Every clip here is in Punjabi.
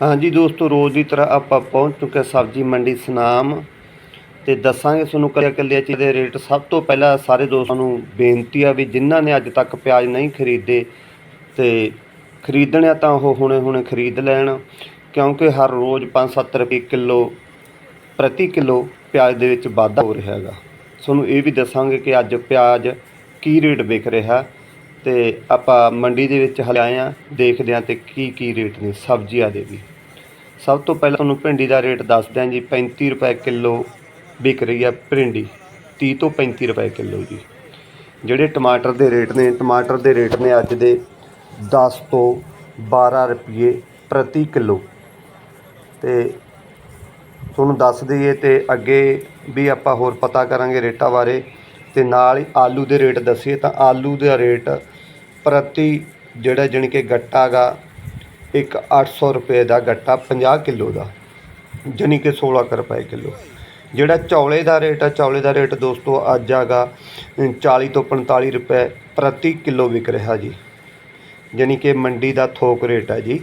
ਹਾਂਜੀ ਦੋਸਤੋ, ਰੋਜ਼ ਦੀ ਤਰ੍ਹਾਂ ਆਪਾਂ ਪਹੁੰਚ ਚੁੱਕੇ ਸਬਜ਼ੀ ਮੰਡੀ ਸਨਾਮ ਤੇ ਦੱਸਾਂਗੇ ਤੁਹਾਨੂੰ ਕੱਲੇ ਕੱਲੇ ਚੀਜ਼ ਦੇ ਰੇਟ। ਸਭ ਤੋਂ ਪਹਿਲਾਂ ਸਾਰੇ ਦੋਸਤਾਂ ਨੂੰ ਬੇਨਤੀ ਆ ਵੀ ਜਿਨ੍ਹਾਂ ਨੇ ਅੱਜ ਤੱਕ ਪਿਆਜ਼ ਨਹੀਂ ਖਰੀਦੇ ਤੇ ਖਰੀਦਣਿਆ ਤਾਂ ਉਹ ਹੁਣੇ ਹੁਣੇ ਖਰੀਦ ਲੈਣ, ਕਿਉਂਕਿ ਹਰ ਰੋਜ਼ 5-7 ਰੁਪਏ ਕਿਲੋ, ਪ੍ਰਤੀ ਕਿਲੋ ਪਿਆਜ਼ ਦੇ ਵਿੱਚ ਵਾਧਾ ਹੋ ਰਿਹਾ ਹੈਗਾ। ਤੁਹਾਨੂੰ ਇਹ ਵੀ ਦੱਸਾਂਗੇ ਕਿ ਅੱਜ ਪਿਆਜ਼ ਕੀ ਰੇਟ ਵਿਕ ਰਿਹਾ। ਤੇ ਆਪਾਂ ਮੰਡੀ ਦੇ ਵਿੱਚ ਹਲੇ ਆਏ ਆ ਦੇਖਦੇ ਆ ਤੇ ਕੀ ਕੀ ਰੇਟ ਨੇ ਸਬਜ਼ੀਆਂ ਦੇ ਵੀ। ਸਭ ਤੋਂ ਪਹਿਲਾਂ ਤੁਹਾਨੂੰ ਭਿੰਡੀ ਦਾ ਰੇਟ ਦੱਸਦੇ ਹਾਂ ਜੀ 35 ਰੁਪਏ ਕਿਲੋ ਵਿਕ ਰਹੀ ਆ ਭਿੰਡੀ 30 ਤੋਂ 35 ਰੁਪਏ ਕਿਲੋ ਜੀ। ਜਿਹੜੇ ਟਮਾਟਰ ਦੇ ਰੇਟ ਨੇ, ਟਮਾਟਰ ਦੇ ਰੇਟ ਨੇ ਅੱਜ ਦੇ 10 ਤੋਂ 12 ਰੁਪਏ ਪ੍ਰਤੀ ਕਿਲੋ। ਤੇ ਤੁਹਾਨੂੰ ਦੱਸ ਦਈਏ ਤੇ ਅੱਗੇ ਵੀ ਆਪਾਂ ਹੋਰ ਪਤਾ ਕਰਾਂਗੇ ਰੇਟਾਂ ਬਾਰੇ। ਅਤੇ ਨਾਲ ਹੀ ਆਲੂ ਦੇ ਰੇਟ ਦੱਸੀਏ ਤਾਂ ਆਲੂ ਦਾ ਰੇਟ ਪ੍ਰਤੀ ਜਿਹੜਾ ਜਾਣੀ ਕਿ ਗੱਟਾ ਗਾ, ਇੱਕ ਅੱਠ ਸੌ ਰੁਪਏ ਦਾ ਗੱਟਾ 50 ਕਿਲੋ ਦਾ, ਜਾਣੀ ਕਿ 16 ਕੁ ਰੁਪਏ ਕਿਲੋ। ਜਿਹੜਾ ਚੌਲੇ ਦਾ ਰੇਟ ਆ, ਚੌਲੇ ਦਾ ਰੇਟ ਦੋਸਤੋ ਅੱਜ ਹੈਗਾ 40 ਤੋਂ 45 ਰੁਪਏ ਪ੍ਰਤੀ ਕਿਲੋ ਵਿਕ ਰਿਹਾ ਜੀ। ਜਾਣੀ ਕਿ ਮੰਡੀ ਦਾ ਥੋਕ ਰੇਟ ਹੈ ਜੀ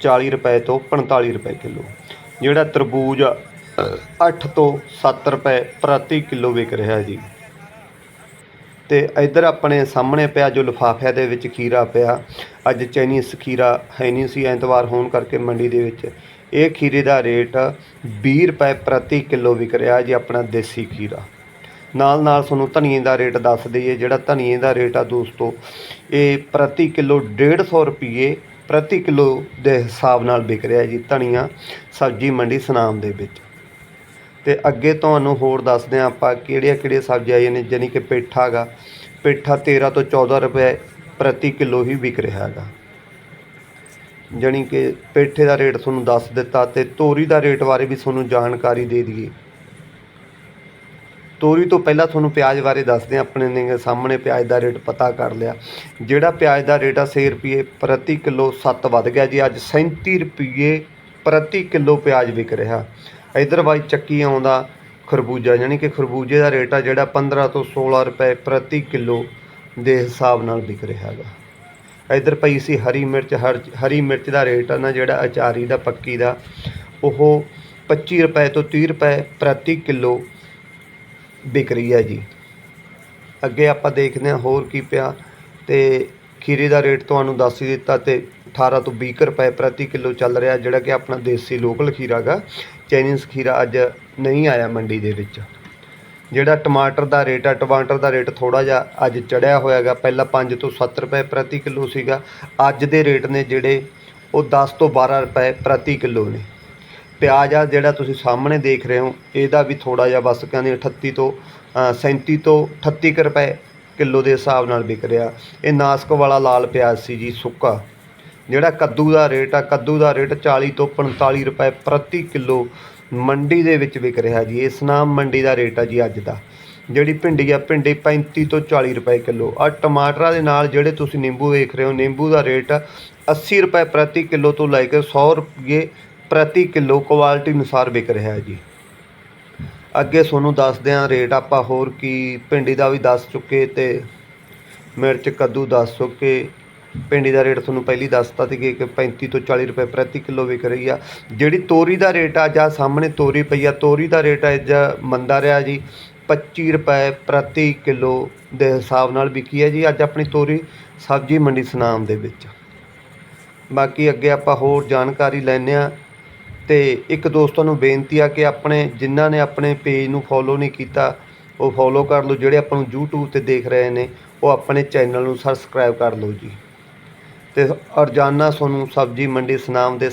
40 ਰੁਪਏ ਤੋਂ 45 ਰੁਪਏ ਕਿਲੋ। ਜਿਹੜਾ ਤਰਬੂਜ 8 ਤੋਂ 7 ਰੁਪਏ ਪ੍ਰਤੀ ਕਿਲੋ ਵਿਕ ਰਿਹਾ ਜੀ। ਤੇ ਇੱਧਰ ਆਪਣੇ ਸਾਹਮਣੇ ਪਿਆ ਜੋ ਲਿਫਾਫਿਆਂ ਦੇ ਵਿੱਚ ਖੀਰਾ ਪਿਆ, ਅੱਜ ਚਾਈਨੀਜ਼ ਖੀਰਾ ਹੈ ਨਹੀਂ ਸੀ, ਐਤਵਾਰ ਹੋਣ ਕਰਕੇ ਮੰਡੀ ਦੇ ਵਿੱਚ। ਇਹ ਖੀਰੇ ਦਾ ਰੇਟ 20 ਰੁਪਏ ਪ੍ਰਤੀ ਕਿਲੋ ਵਿਕ ਰਿਹਾ ਜੀ, ਆਪਣਾ ਦੇਸੀ ਖੀਰਾ। ਨਾਲ ਨਾਲ ਤੁਹਾਨੂੰ ਧਨੀਏ ਦਾ ਰੇਟ ਦੱਸ ਦਈਏ, ਜਿਹੜਾ ਧਨੀਏ ਦਾ ਰੇਟ ਆ ਦੋਸਤੋ, ਇਹ ਪ੍ਰਤੀ ਕਿਲੋ 150 ਰੁਪਏ ਪ੍ਰਤੀ ਕਿਲੋ ਦੇ ਹਿਸਾਬ ਨਾਲ ਵਿਕ ਰਿਹਾ ਜੀ, ਧਨੀਆ ਸਬਜ਼ੀ ਮੰਡੀ ਸਨਾਮ ਦੇ ਵਿੱਚ। ਤੇ ਅੱਗੇ ਤੁਹਾਨੂੰ ਹੋਰ ਦੱਸਦੇ ਹਾਂ ਆਪਾਂ ਕਿਹੜੀਆਂ ਕਿਹੜੀਆਂ ਸਬਜ਼ੀਆਂ ਆਈਆਂ ਨੇ, ਜਾਣੀ ਕਿ ਪੇਠਾ ਹੈਗਾ। ਪੇਠਾ 13 ਤੋਂ 14 ਰੁਪਏ ਪ੍ਰਤੀ ਕਿਲੋ ਹੀ ਵਿਕ ਰਿਹਾ ਹੈਗਾ। ਜਾਣੀ ਕਿ ਪੇਠੇ ਦਾ ਰੇਟ ਤੁਹਾਨੂੰ ਦੱਸ ਦਿੱਤਾ ਤੇ ਤੋਰੀ ਦਾ ਰੇਟ ਬਾਰੇ ਵੀ ਤੁਹਾਨੂੰ ਜਾਣਕਾਰੀ ਦੇ ਦਈਏ। ਤੋਰੀ ਤੋਂ ਪਹਿਲਾਂ ਤੁਹਾਨੂੰ ਪਿਆਜ਼ ਬਾਰੇ ਦੱਸਦੇ ਹਾਂ, ਆਪਣੇ ਨੇ ਸਾਹਮਣੇ ਪਿਆਜ਼ ਦਾ ਰੇਟ ਪਤਾ ਕਰ ਲਿਆ। ਜਿਹੜਾ ਪਿਆਜ਼ ਦਾ ਰੇਟ ਆ 6 ਰੁਪਏ ਪ੍ਰਤੀ ਕਿਲੋ 7 ਵੱਧ ਗਿਆ ਜੀ। ਅੱਜ 37 ਰੁਪਏ ਪ੍ਰਤੀ ਕਿਲੋ ਪਿਆਜ਼ ਵਿਕ ਰਿਹਾ। ਇਧਰ ਬਾਈ ਚੱਕੀ ਆਉਂਦਾ ਖਰਬੂਜਾ, ਯਾਨੀ ਕਿ ਖਰਬੂਜੇ ਦਾ ਰੇਟ ਆ ਜਿਹੜਾ 15 ਤੋਂ 16 ਰੁਪਏ ਪ੍ਰਤੀ ਕਿਲੋ ਦੇ ਹਿਸਾਬ ਨਾਲ ਵਿਕ ਰਿਹਾ ਹੈਗਾ। ਇਧਰ ਪਈ ਸੀ ਹਰੀ ਮਿਰਚ, ਹਰ ਹਰੀ ਮਿਰਚ ਦਾ ਰੇਟ ਆ ਨਾ ਜਿਹੜਾ ਅਚਾਰੀ ਦਾ, ਪੱਕੀ ਦਾ, ਉਹ 25 ਰੁਪਏ ਤੋਂ 30 ਰੁਪਏ ਪ੍ਰਤੀ ਕਿਲੋ ਵਿਕ ਰਹੀ ਹੈ ਜੀ। ਅੱਗੇ ਆਪਾਂ ਦੇਖਦੇ ਹਾਂ ਹੋਰ ਕੀ ਪਿਆ ਤੇ ਖੀਰੇ ਦਾ ਰੇਟ ਤੁਹਾਨੂੰ ਦੱਸ ਹੀ ਦਿੱਤਾ ਤੇ 18 ਤੋਂ 20 ਕੁ ਰੁਪਏ ਪ੍ਰਤੀ ਕਿਲੋ ਚੱਲ ਰਿਹਾ ਜਿਹੜਾ ਕਿ ਆਪਣਾ ਦੇਸੀ ਲੋਕਲ ਖੀਰਾ ਗਾ ਚਾਈਨੀਜ਼ ਖੀਰਾ ਅੱਜ ਨਹੀਂ ਆਇਆ ਮੰਡੀ ਦੇ ਵਿੱਚ। ਜਿਹੜਾ ਟਮਾਟਰ ਦਾ ਰੇਟ ਆ ਟਮਾਟਰ ਦਾ ਰੇਟ ਥੋੜਾ ਜਿਹਾ ਅੱਜ ਚੜਿਆ ਹੋਇਆਗਾ ਪਹਿਲਾਂ 5 ਤੋਂ 7 ਰੁਪਏ ਪ੍ਰਤੀ ਕਿਲੋ ਸੀਗਾ ਅੱਜ ਦੇ ਰੇਟ ਨੇ ਜਿਹੜੇ ਉਹ 10 ਤੋਂ 12 ਰੁਪਏ ਪ੍ਰਤੀ ਕਿਲੋ ਨੇ। ਪਿਆਜ਼ ਆ ਜਿਹੜਾ ਤੁਸੀਂ ਸਾਹਮਣੇ ਦੇਖ ਰਹੇ ਹੋ ਇਹਦਾ ਵੀ ਥੋੜਾ ਜਿਹਾ ਬਸ ਕਹਿੰਦੇ 38 ਤੋਂ ਅ, 37 ਤੋਂ 38 ਕੁ ਰੁਪਏ ਕਿਲੋ ਦੇ ਹਿਸਾਬ ਨਾਲ ਵਿਕ ਰਿਹਾ। ਇਹ ਨਾਸਕ ਵਾਲਾ ਲਾਲ ਪਿਆਜ਼ ਸੀ ਜੀ ਸੁੱਕਾ। ਜਿਹੜਾ ਕੱਦੂ ਦਾ ਰੇਟ ਆ, ਕੱਦੂ ਦਾ ਰੇਟ 40 ਤੋਂ 45 ਰੁਪਏ ਪ੍ਰਤੀ ਕਿਲੋ ਮੰਡੀ ਦੇ ਵਿੱਚ ਵਿਕ ਰਿਹਾ ਜੀ। ਇਸ ਨਾਮ ਮੰਡੀ ਦਾ ਰੇਟ ਆ ਜੀ ਅੱਜ ਦਾ। ਜਿਹੜੀ ਭਿੰਡੀ ਆ, ਭਿੰਡੀ 35 ਤੋਂ 40 ਰੁਪਏ ਕਿਲੋ। ਆ ਟਮਾਟਰਾਂ ਦੇ ਨਾਲ ਜਿਹੜੇ ਤੁਸੀਂ ਨਿੰਬੂ ਵੇਖ ਰਹੇ ਹੋ, ਨਿੰਬੂ ਦਾ ਰੇਟ 80 ਰੁਪਏ ਪ੍ਰਤੀ ਕਿਲੋ ਤੋਂ ਲੈ ਕੇ 100 ਰੁਪਏ ਪ੍ਰਤੀ ਕਿਲੋ ਕੁਆਲਿਟੀ ਅਨੁਸਾਰ ਵਿਕ ਰਿਹਾ ਹੈ ਜੀ। ਅੱਗੇ ਤੁਹਾਨੂੰ ਦੱਸਦੇ ਹਾਂ ਰੇਟ ਆਪਾਂ ਹੋਰ ਕੀ, ਭਿੰਡੀ ਦਾ ਵੀ ਦੱਸ ਚੁੱਕੇ ਤੇ ਮਿਰਚ, ਕੱਦੂ ਦੱਸ ਚੁੱਕੇ। ਭਿੰਡੀ ਦਾ ਰੇਟ ਤੁਹਾਨੂੰ ਪਹਿਲੀ ਦੱਸਤਾ ਸੀ ਕਿ 35 ਤੋਂ 40 ਰੁਪਏ ਪ੍ਰਤੀ ਕਿਲੋ ਵਿਕ ਰਹੀ ਆ। ਜਿਹੜੀ ਤੋਰੀ ਦਾ ਰੇਟ ਆ, ਜਾਂ ਸਾਹਮਣੇ ਤੋਰੀ ਪਈ ਆ, ਤੋਰੀ ਦਾ ਰੇਟ ਅੱਜ ਮੰਦਾ ਰਿਹਾ ਜੀ 25 ਰੁਪਏ ਪ੍ਰਤੀ ਕਿਲੋ ਦੇ ਹਿਸਾਬ ਨਾਲ ਵਿਕੀ ਹੈ ਜੀ। ਅੱਜ ਆਪਣੀ ਤੋਰੀ ਸਬਜ਼ੀ ਮੰਡੀ ਸਨਾਮ ਦੇ ਵਿੱਚ। ਬਾਕੀ ਅੱਗੇ ਆਪਾਂ ਹੋਰ ਜਾਣਕਾਰੀ ਲੈਂਦੇ ਆ ਤੇ ਇੱਕ ਦੋਸਤਾਂ ਨੂੰ ਬੇਨਤੀ ਆ ਕਿ ਆਪਣੇ, ਜਿਨ੍ਹਾਂ ਨੇ ਆਪਣੇ ਪੇਜ ਨੂੰ ਫੋਲੋ ਨਹੀਂ ਕੀਤਾ, ਉਹ ਫੋਲੋ ਕਰ ਲਓ। ਜਿਹੜੇ ਆਪਾਂ ਨੂੰ YouTube ਤੇ ਦੇਖ ਰਹੇ ਨੇ, ਉਹ ਆਪਣੇ ਚੈਨਲ ਨੂੰ ਸਬਸਕ੍ਰਾਈਬ ਕਰ ਲਓ ਜੀ। ਅਤੇ ਰੋਜ਼ਾਨਾ ਤੁਹਾਨੂੰ ਸਬਜ਼ੀ ਮੰਡੀ ਸਨਾਮ ਦੇ